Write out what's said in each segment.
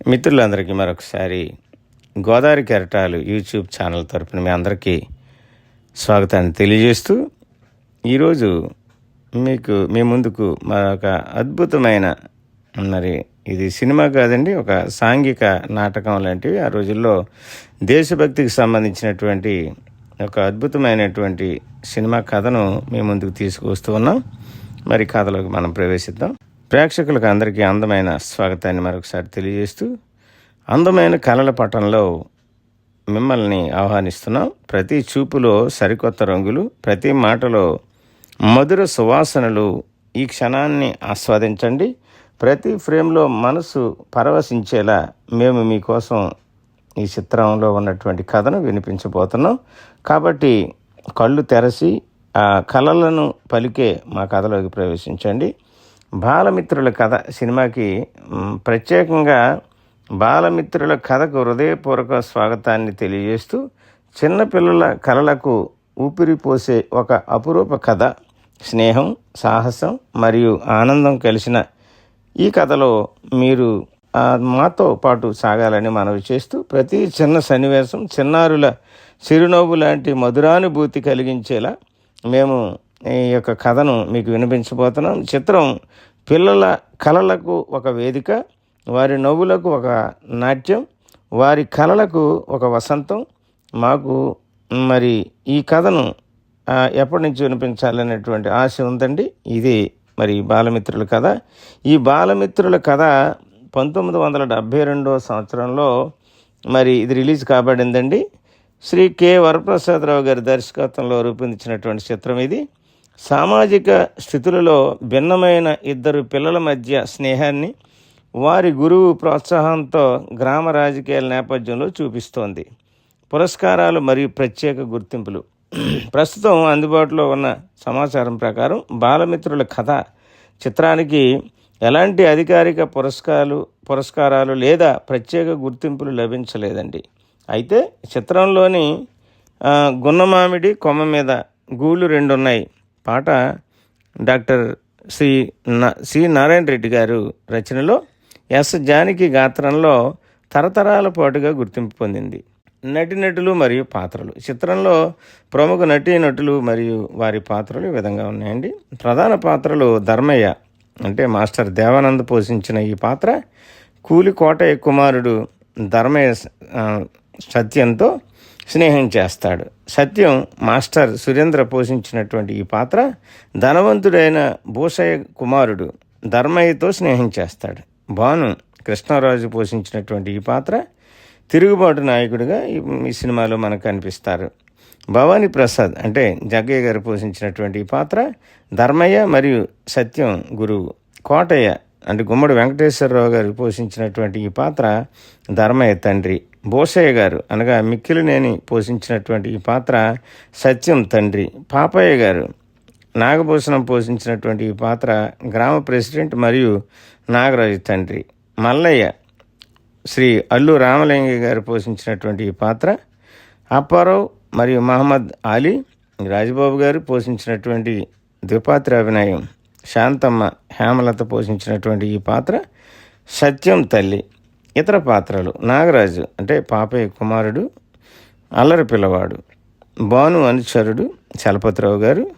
మిత్రులందరికీ మరొకసారి గోదావరి కెరటాలు యూట్యూబ్ ఛానల్ తరపున మీ అందరికీ స్వాగతాన్ని తెలియజేస్తూ ఈరోజు మీకు మీ ముందుకు మరొక అద్భుతమైన మరి ఇది సినిమా కాదండి ఒక సాంఘిక నాటకం లాంటివి. ఆ రోజుల్లో దేశభక్తికి సంబంధించినటువంటి ఒక అద్భుతమైనటువంటి సినిమా కథను మీ ముందుకు తీసుకొస్తూ ఉన్నాం. మరి కథలోకి మనం ప్రవేశిద్దాం. ప్రేక్షకులకు అందరికీ అందమైన స్వాగతాన్ని మరొకసారి తెలియజేస్తూ అందమైన కళల పటంలో మిమ్మల్ని ఆహ్వానిస్తున్నాం. ప్రతి చూపులో సరికొత్త రంగులు ప్రతి మాటలో మధుర సువాసనలు ఈ క్షణాన్ని ఆస్వాదించండి. ప్రతి ఫ్రేమ్లో మనసు పరవశించేలా మేము మీకోసం ఈ చిత్రంలో ఉన్నటువంటి కథను వినిపించబోతున్నాం. కాబట్టి కళ్ళు తెరచి ఆ కళలను పలికే మా కథలోకి ప్రవేశించండి. బాలమిత్రుల కథ సినిమాకి ప్రత్యేకంగా బాలమిత్రుల కథకు హృదయపూర్వక స్వాగతాన్ని తెలియజేస్తూ చిన్నపిల్లల కళలకు ఊపిరి పోసే ఒక అపురూప కథ. స్నేహం సాహసం మరియు ఆనందం కలిసిన ఈ కథలో మీరు ఆ, మాతో పాటు సాగాలని మనవి చేస్తూ ప్రతి చిన్న సన్నివేశం చిన్నారుల చిరునవ్వు లాంటి మధురానుభూతి కలిగించేలా మేము ఈ యొక్క కథను మీకు వినిపించబోతున్నాం. చిత్రం పిల్లల కళలకు ఒక వేదిక వారి నవ్వులకు ఒక నాట్యం వారి కళలకు ఒక వసంతం. మాకు మరి ఈ కథను ఎప్పటి నుంచి వినిపించాలనేటువంటి ఆశ ఉందండి. ఇది మరి బాలమిత్రుల కథ. ఈ బాలమిత్రుల కథ పంతొమ్మిది వందల డెబ్భై రెండో సంవత్సరంలో మరి ఇది రిలీజ్ కాబడిందండి. శ్రీ కె వరప్రసాదరావు గారి దర్శకత్వంలో రూపొందించినటువంటి చిత్రం ఇది. సామాజిక స్థితులలో భిన్నమైన ఇద్దరు పిల్లల మధ్య స్నేహాన్ని వారి గురువు ప్రోత్సాహంతో గ్రామ రాజకీయాల నేపథ్యంలో చూపిస్తోంది. పురస్కారాలు మరియు ప్రత్యేక గుర్తింపులు. ప్రస్తుతం అందుబాటులో ఉన్న సమాచారం ప్రకారం బాలమిత్రుల కథ చిత్రానికి ఎలాంటి అధికారిక పురస్కారాలు పురస్కారాలు లేదా ప్రత్యేక గుర్తింపులు లభించలేదండి. అయితే చిత్రంలోని గున్నమామిడి కొమ్మ మీద గూళ్ళు రెండు ఉన్నాయి పాట డాక్టర్ శ్రీ నా సి నారాయణ రెడ్డి గారు రచనలో ఎస్ జానకి గాత్రంలో తరతరాల పాటుగా గుర్తింపు పొందింది. నటినటులు మరియు పాత్రలు. చిత్రంలో ప్రముఖ నటీనటులు మరియు వారి పాత్రలు ఈ విధంగా ఉన్నాయండి. ప్రధాన పాత్రలు ధర్మయ్య అంటే మాస్టర్ దేవానంద్ పోషించిన ఈ పాత్ర కూలి కోటయ్య కుమారుడు ధర్మయ్య సత్యంతో స్నేహం చేస్తాడు. సత్యం మాస్టర్ సురేంద్ర పోషించినటువంటి ఈ పాత్ర ధనవంతుడైన భూషయ్య కుమారుడు ధర్మయ్యతో స్నేహం చేస్తాడు. భాను కృష్ణరాజు పోషించినటువంటి ఈ పాత్ర తిరుగుబాటు నాయకుడిగా ఈ ఈ సినిమాలో మనకు కనిపిస్తారు. భవానీ ప్రసాద్ అంటే జగ్గయ్య గారు పోషించినటువంటి ఈ పాత్ర ధర్మయ్య మరియు సత్యం గురువు కోటయ్య అంటే గుమ్మడి వెంకటేశ్వరరావు గారు పోషించినటువంటి ఈ పాత్ర ధర్మయ్య తండ్రి. బోసయ్య గారు అనగా మిక్కిలినేని పోషించినటువంటి ఈ పాత్ర సత్యం తండ్రి. పాపయ్య గారు నాగభూషణం పోషించినటువంటి ఈ పాత్ర గ్రామ ప్రెసిడెంట్ మరియు నాగరాజు తండ్రి. మల్లయ్య శ్రీ అల్లు రామలింగయ్య గారు పోషించినటువంటి ఈ పాత్ర. అప్పారావు మరియు మహమ్మద్ అలీ రాజబాబు గారు పోషించినటువంటి ద్విపాత్ర అభినయం. శాంతమ్మ హేమలత పోషించినటువంటి ఈ పాత్ర సత్యం తల్లి. ఇతర పాత్రలు. నాగరాజు అంటే పాపయ్య కుమారుడు అల్లరి పిల్లవాడు భాను అనుచరుడు చలపతిరావు గారు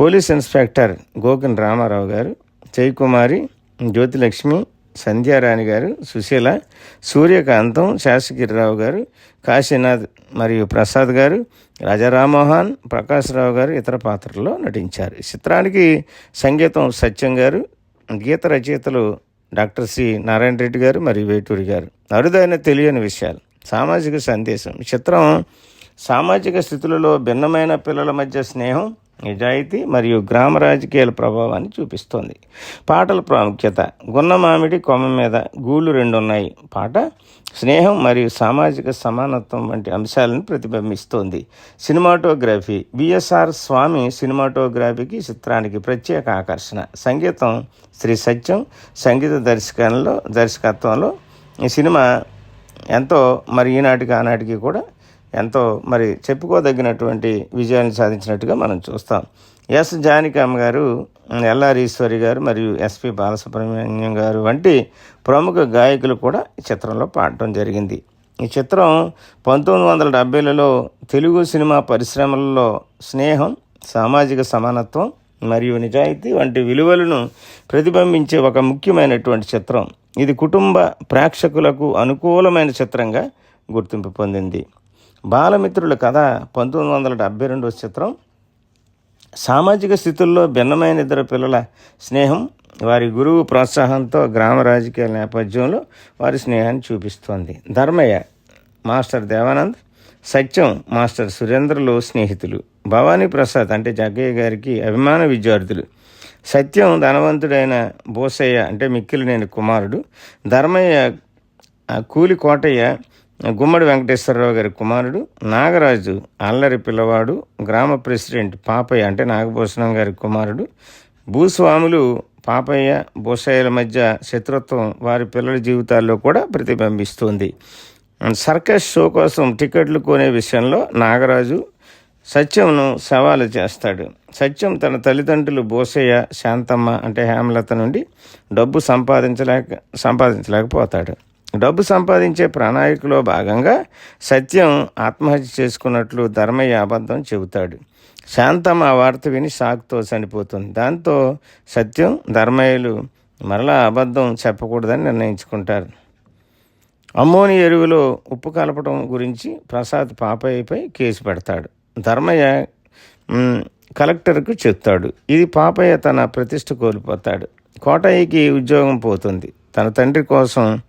పోలీస్ ఇన్స్పెక్టర్ గోకిన్ రామారావు గారు జయకుమారి జ్యోతిలక్ష్మి సంధ్యారాణి గారు సుశీల సూర్యకాంతం శాసగిరిరావు గారు కాశీనాథ్ మరియు ప్రసాద్ గారు రాజారామ్మోహన్ ప్రకాశ్రావు గారు ఇతర పాత్రల్లో నటించారు. ఈ చిత్రానికి సంగీతం సత్యం గారు గీత రచయితలు డాక్టర్ సి నారాయణ రెడ్డి గారు మరియు వేటూరి గారు. అరుదైన తెలియని విషయాలు సామాజిక సందేశం. చిత్రం సామాజిక స్థితులలో భిన్నమైన పిల్లల మధ్య స్నేహం నిజాయితీ మరియు గ్రామ రాజకీయాల ప్రభావాన్ని చూపిస్తోంది. పాటల ప్రాముఖ్యత. గున్న మామిడి కొమ్మ మీద గూళ్ళు రెండు ఉన్నాయి పాట స్నేహం మరియు సామాజిక సమానత్వం వంటి అంశాలను ప్రతిబింబిస్తోంది. సినిమాటోగ్రఫీ. బిఎస్ఆర్ స్వామి సినిమాటోగ్రఫీకి చిత్రానికి ప్రత్యేక ఆకర్షణ. సంగీతం శ్రీ సత్యం సంగీత దర్శకంలో దర్శకత్వంలో ఈ సినిమా ఎంతో మరి ఈనాటికి ఆనాటికి కూడా ఎంతో మరి చెప్పుకోదగినటువంటి విజయాన్ని సాధించినట్టుగా మనం చూస్తాం. ఎస్ జానికమ్మ గారు ఎల్ఆర్ ఈశ్వరి గారు మరియు ఎస్పి బాలసుబ్రహ్మణ్యం గారు వంటి ప్రముఖ గాయకులు కూడా ఈ చిత్రంలో పాడటం జరిగింది. ఈ చిత్రం పంతొమ్మిది వందల డెబ్బైలలో తెలుగు సినిమా పరిశ్రమలలో స్నేహం సామాజిక సమానత్వం మరియు నిజాయితీ వంటి విలువలను ప్రతిబింబించే ఒక ముఖ్యమైనటువంటి చిత్రం. ఇది కుటుంబ ప్రేక్షకులకు అనుకూలమైన చిత్రంగా గుర్తింపు పొందింది. బాలమిత్రుల కథ పంతొమ్మిది వందల డెబ్బై రెండవ చిత్రం. సామాజిక స్థితుల్లో భిన్నమైన ఇద్దరు పిల్లల స్నేహం వారి గురువు ప్రోత్సాహంతో గ్రామ రాజకీయాల నేపథ్యంలో వారి స్నేహాన్ని చూపిస్తోంది. ధర్మయ్య మాస్టర్ దేవానంద్ సత్యం మాస్టర్ సురేంద్రలు స్నేహితులు. భవానీ ప్రసాద్ అంటే జగ్గయ్య గారికి అభిమాన విద్యార్థులు. సత్యం ధనవంతుడైన బోసయ్య అంటే మిక్కిలినేని కుమారుడు. ధర్మయ్య కూలి కోటయ్య గుమ్మడి వెంకటేశ్వరరావు గారి కుమారుడు నాగరాజు అల్లరి పిల్లవాడు గ్రామ ప్రెసిడెంట్ పాపయ్య అంటే నాగభూషణం గారి కుమారుడు భూస్వాములు పాపయ్య భూషయ్యల మధ్య శత్రుత్వం వారి పిల్లల జీవితాల్లో కూడా ప్రతిబింబిస్తుంది. సర్కస్ షో కోసం టికెట్లు కొనే విషయంలో నాగరాజు సత్యంను సవాలు చేస్తాడు. సత్యం తన తల్లిదండ్రులు బోసయ్య శాంతమ్మ అంటే హేమలత నుండి డబ్బు సంపాదించలేక సంపాదించలేకపోతాడు. డబ్బు సంపాదించే ప్రణాళికలో భాగంగా సత్యం ఆత్మహత్య చేసుకున్నట్లు ధర్మయ్య అబద్ధం చెబుతాడు. శాంతం ఆ వార్త విని షాక్తో చనిపోతుంది. దాంతో సత్యం ధర్మయ్యలు మరలా అబద్ధం చెప్పకూడదని నిర్ణయించుకుంటారు. అమ్మోని ఎరువులో ఉప్పు కలపడం గురించి ప్రసాద్ పాపయ్యపై కేసు పెడతాడు. ధర్మయ్య కలెక్టర్కు చెప్తాడు. ఇది పాపయ్య తన ప్రతిష్ట కోల్పోతాడు. కోటయ్యకి ఉద్యోగం పోతుంది. తన తండ్రి కోసం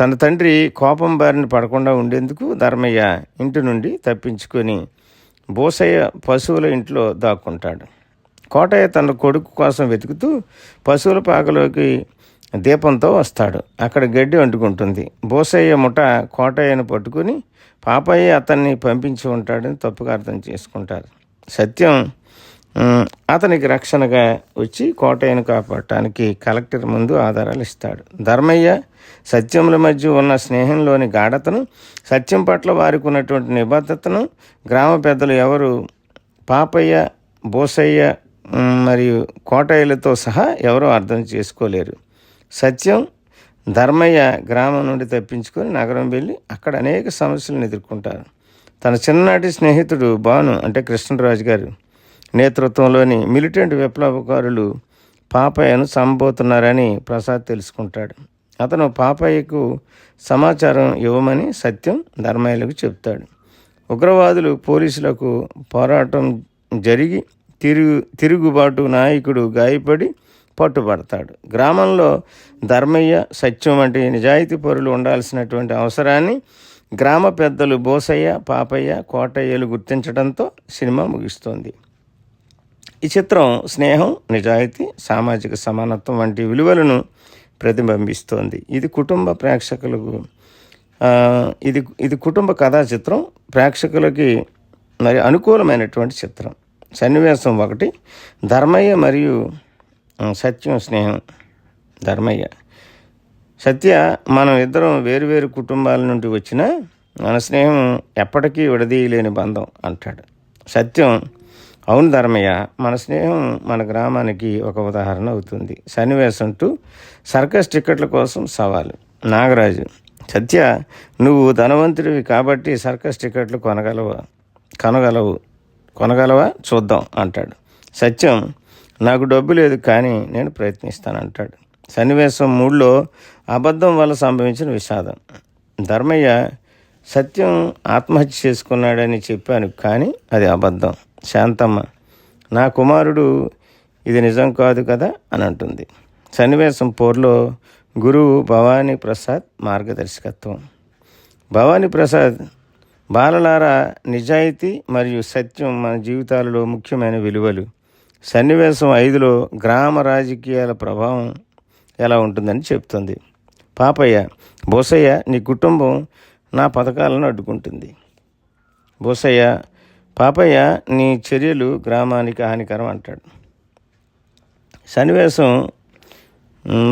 తన తండ్రి కోపం బారిన పడకుండా ఉండేందుకు ధర్మయ్య ఇంటి నుండి తప్పించుకొని బోసయ్య పశువుల ఇంట్లో దాక్కుంటాడు. కోటయ్య తన కొడుకు కోసం వెతుకుతూ పశువుల పాకలోకి దీపంతో వస్తాడు. అక్కడ గడ్డి అంటుకుంటుంది. బోసయ్య ముఠ కోటయ్యను పట్టుకుని పాపయ్య అతన్ని పంపించి ఉంటాడని తప్పుగా అర్థం చేసుకుంటారు. సత్యం అతనికి రక్షణగా వచ్చి కోటయ్యను కాపాడటానికి కలెక్టర్ ముందు ఆధారాలు ఇస్తాడు. ధర్మయ్య సత్యముల మధ్య ఉన్న స్నేహంలోని గాఢతను సత్యం పట్ల వారికి ఉన్నటువంటి నిబద్ధతను గ్రామ పెద్దలు ఎవరు పాపయ్య బోసయ్య మరియు కోటయ్యలతో సహా ఎవరూ అర్థం చేసుకోలేరు. సత్యం ధర్మయ్య గ్రామం నుండి తప్పించుకొని నగరం వెళ్ళి అక్కడ అనేక సమస్యలను ఎదుర్కొంటారు. తన చిన్ననాటి స్నేహితుడు భాను అంటే కృష్ణరాజు గారు నేతృత్వంలోని మిలిటెంట్ విప్లవకారులు పాపయ్యను సంబోతున్నారని ప్రసాద్ తెలుసుకుంటాడు. అతను పాపయ్యకు సమాచారం ఇవ్వమని సత్యం ధర్మయ్యలకు చెప్తాడు. ఉగ్రవాదులు పోలీసులకు పోరాటం జరిగి తిరుగు తిరుగుబాటు నాయకుడు గాయపడి పట్టుబడతాడు. గ్రామంలో ధర్మయ్య సత్యం వంటి నిజాయితీ పరులు ఉండాల్సినటువంటి అవసరాన్ని గ్రామ పెద్దలు బోసయ్య పాపయ్య కోటయ్యలు గుర్తించడంతో సినిమా ముగిస్తుంది. ఈ చిత్రం స్నేహం నిజాయితీ సామాజిక సమానత్వం వంటి విలువలను ప్రతిబింబిస్తోంది. ఇది కుటుంబ ప్రేక్షకులకు ఇది ఇది కుటుంబ కథా చిత్రం. ప్రేక్షకులకి మరి అనుకూలమైనటువంటి చిత్రం. సన్నివేశం ఒకటి ధర్మయ్య మరియు సత్యం స్నేహం ధర్మయ్య. సత్య మనం ఇద్దరం వేరువేరు కుటుంబాల నుండి వచ్చిన మన స్నేహం ఎప్పటికీ విడదీయలేని బంధం అంటాడు. సత్యం అవును ధర్మయ్య మన స్నేహం మన గ్రామానికి ఒక ఉదాహరణ అవుతుంది. సన్నివేశం టు సర్కస్ టిక్కెట్ల కోసం సవాలు. నాగరాజు సత్య నువ్వు ధనవంతుడివి కాబట్టి సర్కస్ టిక్కెట్లు కొనగలవా? కొనగలవు. కొనగలవా? చూద్దాం అంటాడు. సత్యం నాకు డబ్బు లేదు కానీ నేను ప్రయత్నిస్తాను అంటాడు సన్నివేశం మూడులో అబద్ధం వల్ల సంభవించిన విషాదం. ధర్మయ్య సత్యం ఆత్మహత్య చేసుకున్నాడని చెప్పాను కానీ అది అబద్ధం. శాంతమ్మ నా కుమారుడు ఇది నిజం కాదు కదా అని అంటుంది. సన్నివేశం పోర్లో గురువు భవానీ ప్రసాద్ మార్గదర్శకత్వం. భవానీ ప్రసాద్ బాలలారా నిజాయితీ మరియు సత్యం మన జీవితాలలో ముఖ్యమైన విలువలు. సన్నివేశం ఐదులో గ్రామ రాజకీయాల ప్రభావం ఎలా ఉంటుందని చెప్తుంది. పాపయ్య బోసయ్య నీ కుటుంబం నా పథకాలను అడ్డుకుంటుంది. బోసయ్య పాపయ్య నీ చర్యలు గ్రామానికి హానికరం అంటాడు. సన్నివేశం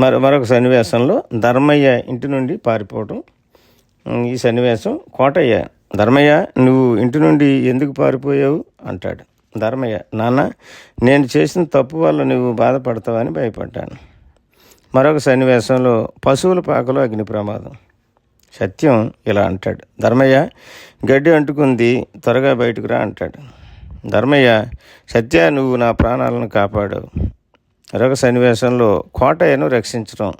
మరో మరొక సన్నివేశంలో ధర్మయ్య ఇంటి నుండి పారిపోవటం. ఈ సన్నివేశం కోటయ్య ధర్మయ్య నువ్వు ఇంటి నుండి ఎందుకు పారిపోయావు? అంటాడు. ధర్మయ్య నాన్న నేను చేసిన తప్పు వల్ల నువ్వు బాధపడతావని భయపడ్డాను. మరొక సన్నివేశంలో పశువుల పాకలో అగ్ని ప్రమాదం సత్యం ఇలా అంటాడు. ధర్మయ్య గడ్డి అంటుకుంది త్వరగా బయటకు రా అంటాడు. ధర్మయ్య సత్య నువ్వు నా ప్రాణాలను కాపాడావు. మరొక సన్నివేశంలో కోటయ్యను రక్షించడం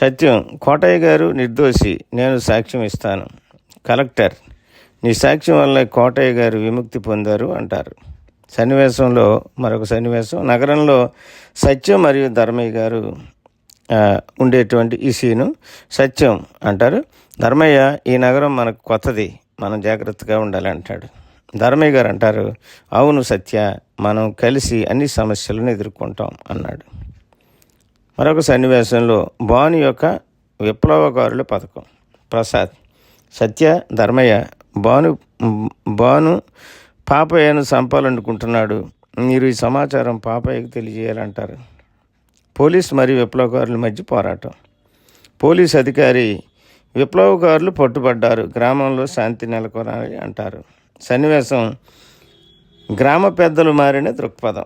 సత్యం కోటయ్య గారు నిర్దోషి నేను సాక్ష్యం ఇస్తాను. కలెక్టర్ నీ సాక్ష్యం వల్ల కోటయ్య గారు విముక్తి పొందారు అంటారు. సన్నివేశంలో మరొక సన్నివేశం నగరంలో సత్యం మరియు ధర్మయ్య గారు ఉండేటువంటి ఈ సీను సత్యం అంటారు. ధర్మయ్య ఈ నగరం మనకు కొత్తది. మనం జాగ్రత్తగా ఉండాలి అంటాడు. ధర్మయ్య గారు అంటారు అవును సత్య మనం కలిసి అన్ని సమస్యలను ఎదుర్కొంటాం అన్నాడు. మరొక సన్నివేశంలో భాను యొక్క విప్లవకారుల పథకం. ప్రసాద్ సత్య ధర్మయ్య భాను భాను పాపయ్యను చంపాలనుకుంటున్నాడు. మీరు ఈ సమాచారం పాపయ్యకు తెలియజేయాలంటారు. పోలీస్ మరియు విప్లవకారుల మధ్య పోరాటం. పోలీస్ అధికారి విప్లవకారులు పట్టుబడ్డారు. గ్రామంలో శాంతి నెలకొనాలి అంటారు. సన్నివేశం గ్రామ పెద్దలు మారిన దృక్పథం.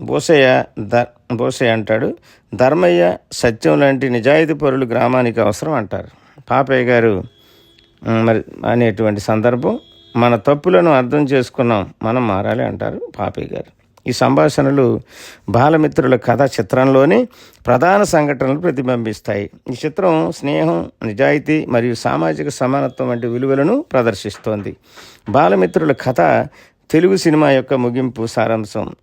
బోసయ్య ద బోసయ్య అంటాడు ధర్మయ్య సత్యం లాంటి నిజాయితీ పరులు గ్రామానికి అవసరం అంటారు. పాపయ్య గారు మరి అనేటువంటి సందర్భం మన తప్పులను అర్థం చేసుకున్నాం మనం మారాలి అంటారు పాపయ్య గారు. ఈ సంభాషణలు బాలమిత్రుల కథ చిత్రంలోని ప్రధాన సంఘటనలు ప్రతిబింబిస్తాయి. ఈ చిత్రం స్నేహం నిజాయితీ మరియు సామాజిక సమానత్వం వంటి విలువలను ప్రదర్శిస్తోంది. బాలమిత్రుల కథ తెలుగు సినిమా యొక్క ముగింపు సారాంశం.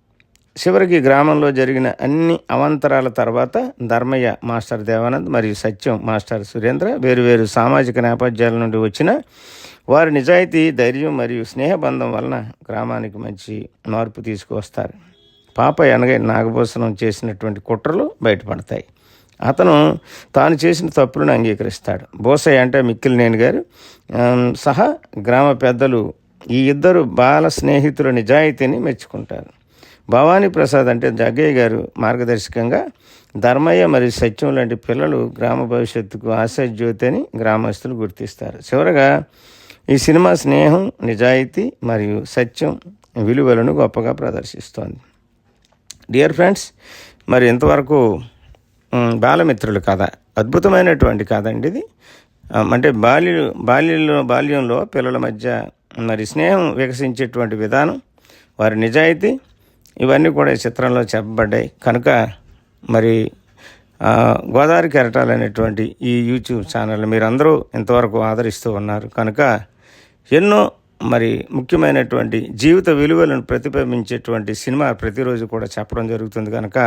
చివరికి గ్రామంలో జరిగిన అన్ని అవాంతరాల తర్వాత ధర్మయ్య మాస్టర్ దేవానంద్ మరియు సత్యం మాస్టర్ సురేంద్ర వేరువేరు సామాజిక నేపథ్యాల నుండి వచ్చిన వారి నిజాయితీ ధైర్యం మరియు స్నేహబంధం వలన గ్రామానికి మంచి మార్పు తీసుకువస్తారు. పాప అనగా నాగభూషణం చేసినటువంటి కుట్రలు బయటపడతాయి. అతను తాను చేసిన తప్పులను అంగీకరిస్తాడు. బోసయ్య అంటే మిక్కిలినేని గారు సహా గ్రామ పెద్దలు ఈ ఇద్దరు బాల స్నేహితుల నిజాయితీని మెచ్చుకుంటారు. భవానీ ప్రసాద్ అంటే జగ్గయ్య గారు మార్గదర్శకంగా ధర్మయ్య మరియు సత్యం లాంటి పిల్లలు గ్రామ భవిష్యత్తుకు ఆశాజ్యోతి అని గ్రామస్తులు గుర్తిస్తారు. చివరగా ఈ సినిమా స్నేహం నిజాయితీ మరియు సత్యం విలువలను గొప్పగా ప్రదర్శిస్తోంది. డియర్ ఫ్రెండ్స్ మరి ఇంతవరకు బాలమిత్రులు కథ అద్భుతమైనటువంటి కథ అండి ఇది. అంటే బాల్య బాల్యంలో బాల్యంలో పిల్లల మధ్య మరి స్నేహం వికసించేటువంటి విధానం వారి నిజాయితీ ఇవన్నీ కూడా ఈ చిత్రంలో చెప్పబడ్డాయి. కనుక మరి గోదావరి కెరటాలు అనేటువంటి ఈ యూట్యూబ్ ఛానల్ మీరందరూ ఇంతవరకు ఆదరిస్తూ ఉన్నారు. కనుక ఎన్నో మరి ముఖ్యమైనటువంటి జీవిత విలువలను ప్రతిబింబించేటువంటి సినిమా ప్రతిరోజు కూడా చెప్పడం జరుగుతుంది. కనుక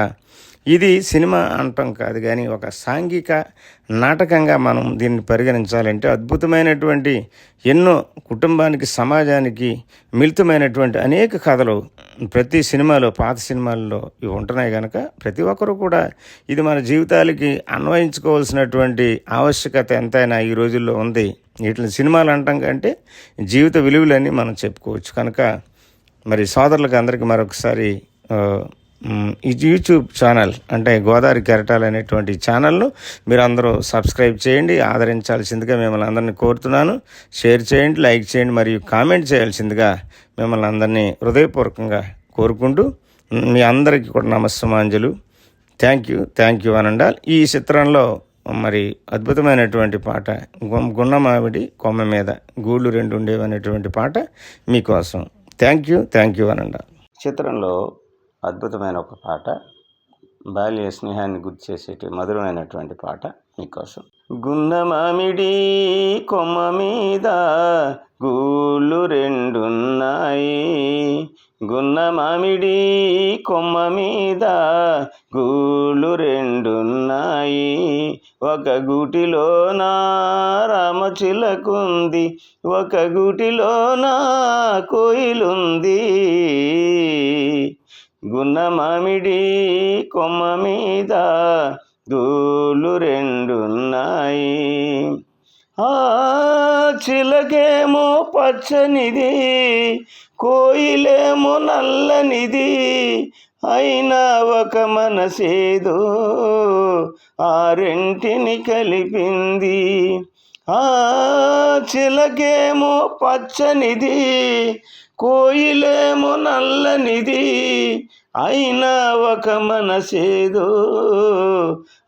ఇది సినిమా అంటాం కాదు కానీ ఒక సాంఘిక నాటకంగా మనం దీన్ని పరిగణించాలంటే అద్భుతమైనటువంటి ఎన్నో కుటుంబానికి సమాజానికి మిళితమైనటువంటి అనేక కథలు ప్రతి సినిమాలో పాత సినిమాల్లో ఇవి ఉంటున్నాయి కనుక ప్రతి ఒక్కరూ కూడా ఇది మన జీవితాలకి అన్వయించుకోవాల్సినటువంటి ఆవశ్యకత ఎంతైనా ఈ రోజుల్లో ఉంది. వీటిని సినిమాలు అంటాం కంటే జీవిత విలువలన్నీ మనం చెప్పుకోవచ్చు. కనుక మరి సోదరులకు అందరికీ మరొకసారి ఈ యూట్యూబ్ ఛానల్ అంటే గోదావరి కెరటాలు అనేటువంటి ఛానల్ను మీరు అందరూ సబ్స్క్రైబ్ చేయండి ఆదరించాల్సిందిగా మిమ్మల్ని అందరినీ కోరుతున్నాను. షేర్ చేయండి లైక్ చేయండి మరియు కామెంట్ చేయాల్సిందిగా మిమ్మల్ని అందరినీ హృదయపూర్వకంగా కోరుకుంటూ మీ అందరికీ కూడా నమస్సమాంజలు. థ్యాంక్ యూ థ్యాంక్ యూ అనండాల్. ఈ చిత్రంలో మరి అద్భుతమైనటువంటి పాట గుం- గున్నమావిడి కొమ్మ మీద గూళ్ళు రెండు ఉండేవి అనేటువంటి పాట మీకోసం. థ్యాంక్ యూ థ్యాంక్ యూ అనండాల్. చిత్రంలో అద్భుతమైన ఒక పాట. బాల్య స్నేహాన్ని గుర్తు చేసేటి మధురమైనటువంటి పాట మీకోసం. గున్న కొమ్మ మీద గూళ్ళు రెండున్నాయి. గున్న మామిడి కొమ్మ మీద గూళ్ళు రెండున్నాయి. ఒక గూటిలోన రామచిలకుంది ఒక గూటిలో నా కోయిలుంది. గున్న మామిడి కొమ్మ మీద గూళ్ళు రెండున్నాయి. ఆ చిలకేమో పచ్చనిది కోయిలేమో నల్లనిది అయినా ఒక మనసేదో ఆ రెంటిని కలిపింది. ఆ చిలకేమో పచ్చనిది కోయిలేమో నల్లనిది అయినా ఒక మనసేదో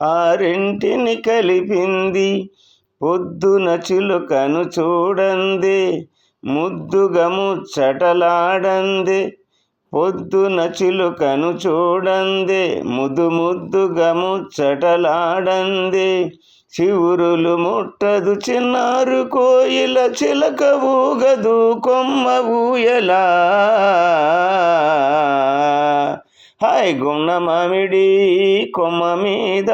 ఆ రెంటిని కలిపింది. పొద్దున చిలుకను చూడందే ముద్దుగా ముచ్చటలాడందే. పొద్దున చిలుకను చూడందే ముద్దు ముద్దుగా ముచ్చటలాడందే. చివురులు ముట్టదు చిన్నారు కోయిల చిలక ఊగదు కొమ్మ ఊయలా. హాయ్ గున్న మామిడి కొమ్మ మీద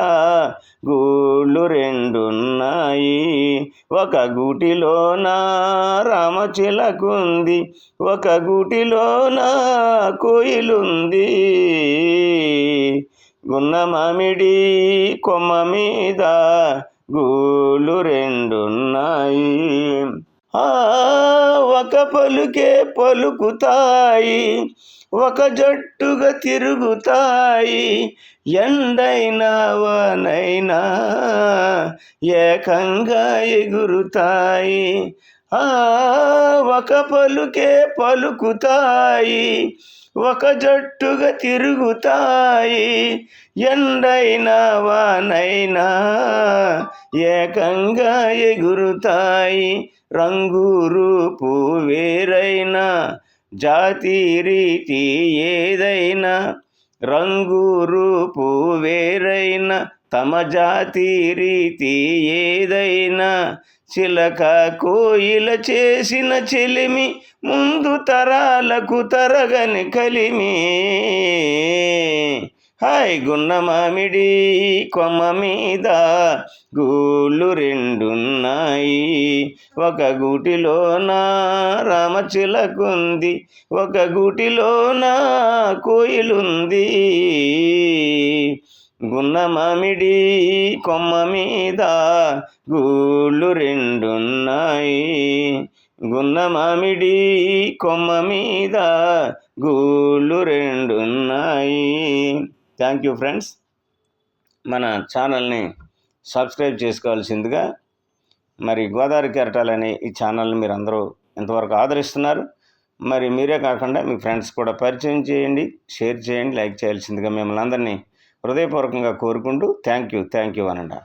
గూళ్ళు రెండున్నాయి. ఒక గూటిలోన రామచిలకుంది ఒక గూటిలోన కోయిలుంది. గున్న మామిడి కొమ్మ మీద గూళ్ళు రెండున్నాయి. ఒక పలుకే పలుకుతాయి ఒక జట్టుగా తిరుగుతాయి. ఎండైనా వానైనా ఏకంగా ఎగురుతాయి. ఒక పలుకే పలుకుతాయి. ఒక జట్టుగా తిరుగుతాయి. ఎండైనా వానైనా ఏకంగా ఎగురుతాయి. రంగు రూపు వేరైనా జాతి రీతి ఏదైనా రంగు రూపు వేరైనా తమ జాతి రీతి ఏదైనా చిలక కోయిల చేసిన చెలిమి ముందు తరాలకు తరగని కలిమి. హాయ్ గున్న మామిడి కొమ్మ మీద గూళ్ళు రెండున్నాయి. ఒక గూటిలోన రామచిలకుంది ఒక గూటిలోన కోయిలుంది. గున్నమామిడి కొమ్మ మీద గూళ్ళు రెండున్నాయి. గున్నమామిడి కొమ్మ మీద గూళ్ళు రెండున్నాయి. థ్యాంక్ యూ ఫ్రెండ్స్ మన ఛానల్ని సబ్స్క్రైబ్ చేసుకోవాల్సిందిగా మరి గోదావరి కెరటాలు అనే ఈ ఛానల్ని మీరు అందరూ ఇంతవరకు ఆదరిస్తున్నారు. మరి మీరే కాకుండా మీ ఫ్రెండ్స్ కూడా పరిచయం చేయండి షేర్ చేయండి లైక్ చేయాల్సిందిగా మిమ్మల్ని అందరినీ హృదయపూర్వకంగా కోరుకుంటూ థ్యాంక్ యూ థ్యాంక్ యూ అనండి.